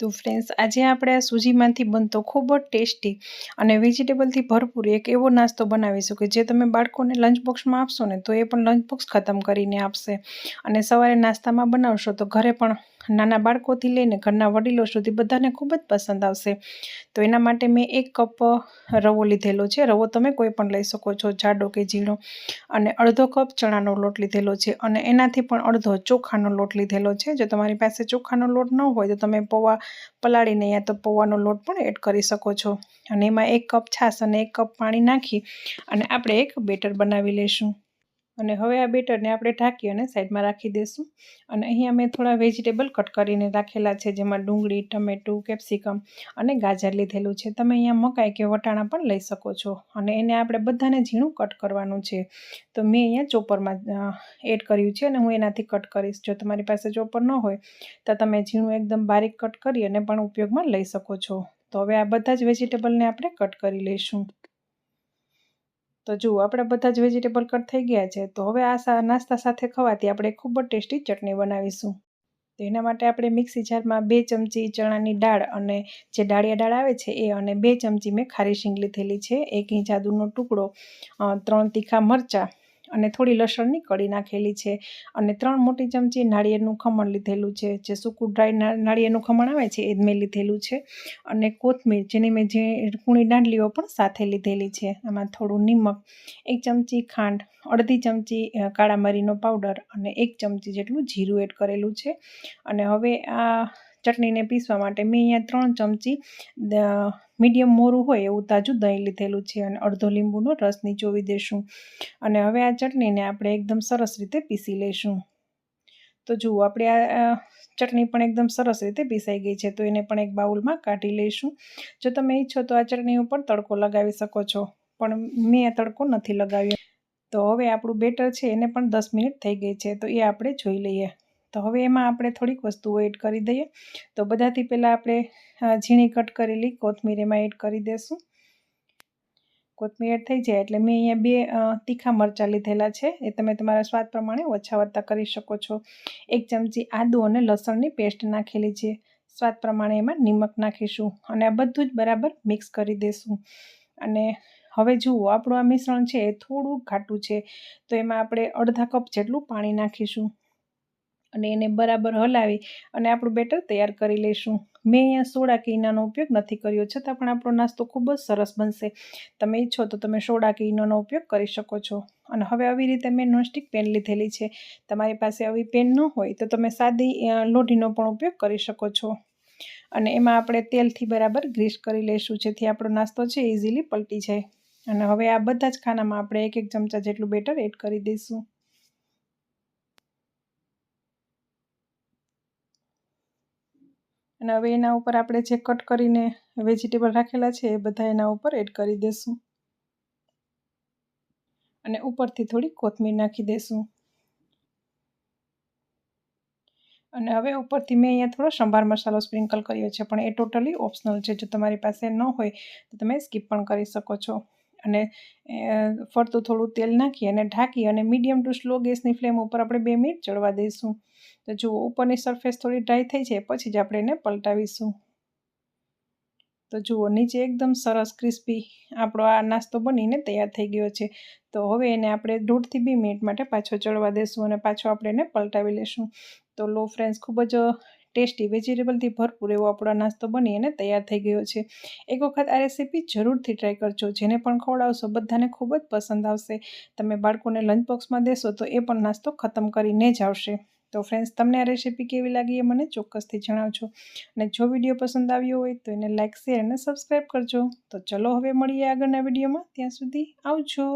તો ફ્રેન્ડ્સ આજે આપણે આ સૂજીમાંથી બનતો ખૂબ જ ટેસ્ટી અને વેજીટેબલથી ભરપૂર એક એવો નાસ્તો બનાવીશું કે જે તમે બાળકોને લંચ બોક્સમાં આપશો ને તો એ પણ લંચ બોક્સ ખતમ કરીને આપશે અને સવારે નાસ્તામાં બનાવશો તો ઘરે પણ નાના બાળકોથી લઈને ઘરના વડીલો સુધી બધાને ખૂબ જ પસંદ આવશે. તો એના માટે મેં એક કપ રવો લીધેલો છે. રવો તમે કોઈ પણ લઈ શકો છો, જાડો કે ઝીણો. અને અડધો કપ ચણાનો લોટ લીધેલો છે. અને એનાથી પણ અડધો ચોખાનો લોટ લીધેલો છે. જો તમારી પાસે ચોખાનો લોટ ન હોય તો તમે પૌવા પલાળીને યા તો પૌવાનો લોટ પણ એડ કરી શકો છો. અને એમાં એક કપ છાશ અને એક કપ પાણી નાખી અને આપણે એક બેટર બનાવી લઈશું. અને હવે આ બેટરને આપણે ઢાંકી અને સાઈડમાં રાખી દઈશું અને અહીંયા મેં થોડા વેજીટેબલ કટ કરીને રાખેલા છે, જેમાં ડુંગળી, ટમેટું, કેપ્સિકમ અને ગાજર લીધેલું છે. તમે અહીંયા મકાઈ કે વટાણા પણ લઈ શકો છો. અને એને આપણે બધાને ઝીણું કટ કરવાનું છે. તો મેં અહીંયા ચોપરમાં એડ કર્યું છે અને હું એનાથી કટ કરીશ. જો તમારી પાસે ચોપર ન હોય, તો તમે ઝીણું એકદમ બારીક કટ કરી અને પણ ઉપયોગમાં લઈ શકો છો. તો હવે આ બધા જ વેજીટેબલને આપણે કટ કરી લઈશું. તો જુઓ, આપણા બધા જ વેજીટેબલ કટ થઈ ગયા છે. તો હવે આ નાસ્તા સાથે ખવાથી આપણે ખૂબ જ ટેસ્ટી ચટણી બનાવીશું. તો એના માટે આપણે મિક્સી જારમાં બે ચમચી ચણાની દાળ અને જે ડાળિયા દાળ આવે છે, એ અને બે ચમચી મેં ખારી શીંગ લીધેલી છે. એક ઇંચ આદુનો ટુકડો ત્રણ તીખા મરચાં અને થોડી લસણની કળી નાખેલી છે. અને ત્રણ મોટી ચમચી નાળિયેરનું ખમણ લીધેલું છે. જે સૂકું ડ્રાય નાળિયેરનું ખમણ આવે છે, એ જ મેં લીધેલું છે. અને કોથમીર, જેની મેં જે કૂણી દાંડલીઓ પણ સાથે લીધેલી છે, આમાં થોડું નિમક, એક ચમચી ખાંડ, અડધી ચમચી કાળા મરીનો પાવડર અને એક ચમચી જેટલું જીરું એડ કરેલું છે. અને હવે આ ચટણીને પીસવા માટે મેં અહીંયા ત્રણ ચમચી મીડિયમ મોરું હોય એવું તાજું દહીં લીધેલું છે અને અડધો લીંબુનો રસ નીચોવી દઈશું અને હવે આ ચટણીને આપણે એકદમ સરસ રીતે પીસી લઈશું તો જુઓ, આપણે આ ચટણી પણ એકદમ સરસ રીતે પીસાઈ ગઈ છે, તો એને પણ એક બાઉલમાં કાઢી લઈશું જો તમે ઈચ્છો તો આ ચટણી ઉપર તડકો લગાવી શકો છો, પણ મેં આ તડકો નથી લગાવ્યો. તો હવે આપણું બેટર છે, એને પણ દસ મિનિટ થઈ ગઈ છે, તો એ આપણે જોઈ લઈએ. તો હવે એમાં આપણે થોડીક વસ્તુઓ એડ કરી દઈએ. તો બધાથી પહેલાં આપણે ઝીણી કટ કરેલી કોથમીર એમાં એડ કરી દઈશું કોથમીર એડ થઈ જાય એટલે મેં અહીંયા બે તીખા મરચાં લીધેલા છે. એ તમે તમારા સ્વાદ પ્રમાણે ઓછા વધતા કરી શકો છો. એક ચમચી આદુ અને લસણની પેસ્ટ નાખેલી છે. સ્વાદ પ્રમાણે એમાં નિમક નાખીશું અને આ બધું જ બરાબર મિક્સ કરી દઈશું અને હવે જુઓ, આપણું આ મિશ્રણ છે એ થોડું ઘાટું છે. તો એમાં આપણે અડધા કપ જેટલું પાણી નાખીશું. અને એને બરાબર હલાવી અને આપણું બેટર તૈયાર કરી લઈશું. મેં અહીંયા સોડા કે ઈનાનો ઉપયોગ નથી કર્યો, છતાં પણ આપણો નાસ્તો ખૂબ જ સરસ બનશે. તમે ઈચ્છો તો તમે સોડા કે ઈનોનો ઉપયોગ કરી શકો છો. અને હવે આવી રીતે મેં નોનસ્ટિક પેન લીધેલી છે. તમારી પાસે આવી પેન ન હોય તો તમે સાદી લોઢીનો પણ ઉપયોગ કરી શકો છો. અને એમાં આપણે તેલથી બરાબર ગ્રીસ કરી લઈશું, જેથી આપણો નાસ્તો છે ઇઝીલી પલટી જાય. અને હવે આ બધા જ ખાનામાં આપણે એક એક ચમચા જેટલું બેટર એડ કરી દઈશું. અને હવે એના ઉપર આપણે જે કટ કરીને વેજીટેબલ રાખેલા છે એ બધા એના ઉપર એડ કરી દઈશું અને ઉપરથી થોડી કોથમીર નાખી દઈશું અને હવે ઉપરથી મેં અહીંયા થોડો સંભાર મસાલો સ્પ્રિંકલ કર્યો છે, પણ એ ટોટલી ઓપ્શનલ છે. જો તમારી પાસે ન હોય તો તમે સ્કીપ પણ કરી શકો છો. અને ફરતું થોડું તેલ નાખી અને ઢાંકી અને મીડિયમ ટુ સ્લો ગેસની ફ્લેમ ઉપર આપણે બે મિનિટ ચડવા દઈશું. તો જુઓ, ઉપરની સરફેસ થોડી ડ્રાય થઈ છે, પછી જ આપણે એને પલટાવીશું. તો જુઓ, નીચે એકદમ સરસ ક્રિસ્પી આપણો આ નાસ્તો બનીને તૈયાર થઈ ગયો છે. તો હવે એને આપણે દોઢથી બે મિનિટ માટે પાછો ચડવા દેશું અને પાછો આપણે એને પલટાવી લેશું. તો લો ફ્રેન્ડ્સ, ખૂબ જ ટેસ્ટી વેજીટેબલથી ભરપૂર એવો આપણો નાસ્તો બની અને તૈયાર થઈ ગયો છે. એક વખત આ રેસીપી જરૂરથી ટ્રાય કરજો, જેને પણ ખવડાવશો બધાને ખૂબ જ પસંદ આવશે. તમે બાળકોને લંચ બોક્સમાં દેશો તો એ પણ નાસ્તો ખતમ કરીને જ આવશે. તો ફ્રેન્ડ્સ તમને આ રેસીપી કેવી લાગી એ મને ચોક્કસથી જણાવજો. અને જો વીડિયો પસંદ આવ્યો હોય તો એને લાઇક શેર અને સબસ્ક્રાઈબ કરજો. તો ચલો હવે મળીએ આગળના વિડીયોમાં ત્યાં સુધી આવજો.